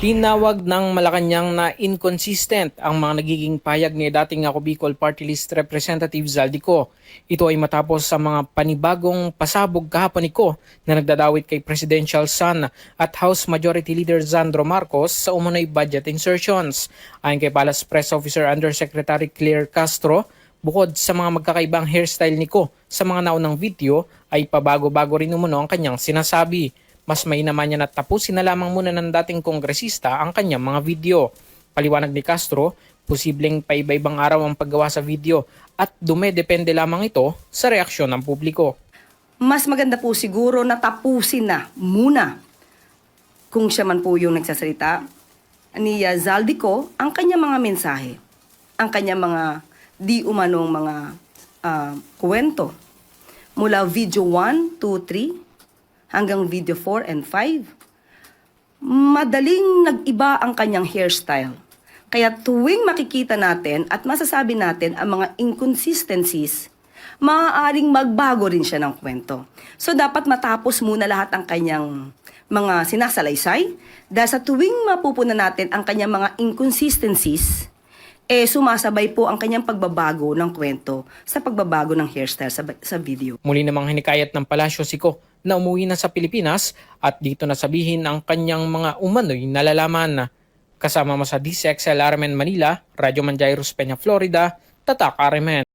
Tinawag ng Malacanang na inconsistent ang mga nagiging payag ni dating ako Bicol Party List Representative Zaldico. Ito ay matapos sa mga panibagong pasabog kahapon ni Ko na nagdadawit kay Presidential Son at House Majority Leader Zandro Marcos sa umunoy budget insertions. Ayon kay Palace Press Officer Undersecretary Claire Castro, Bukod sa mga magkakaibang hairstyle ni Ko sa mga naunang video ay pabago-bago rin umuno ang kanyang sinasabi. Mas may naman niya na tapusin na lamang muna ng dating kongresista ang kanyang mga video. Paliwanag ni Castro, posibleng paiba-ibang araw ang paggawa sa video at dumedepende lamang ito sa reaksyon ng publiko. mas maganda po siguro na tapusin na muna kung siya man po yung nagsasalita ni uh, Zaldico ang kanyang mga mensahe, ang kanyang mga di umanong mga ah, kwento mula video 1, 2, 3 hanggang video 4 and 5. Madaling nag-iba ang kanyang hairstyle. Kaya tuwing makikita natin at masasabi natin ang mga inconsistencies, maaaring magbago rin siya ng kwento. So dapat matapos muna lahat ang kanyang mga sinasalaysay dahil sa tuwing mapupunan natin ang kanyang mga inconsistencies, eh sumasabay po ang kanyang pagbabago ng kwento sa pagbabago ng hairstyle sa, sa video. Muli namang hinikayat ng palasyo si Ko na umuwi na sa Pilipinas at dito na sabihin ang kanyang mga umano'y nalalaman. Kasama mo sa DCXL Armen Manila, Radyo Manjairos Peña, Florida, Tatak Armen.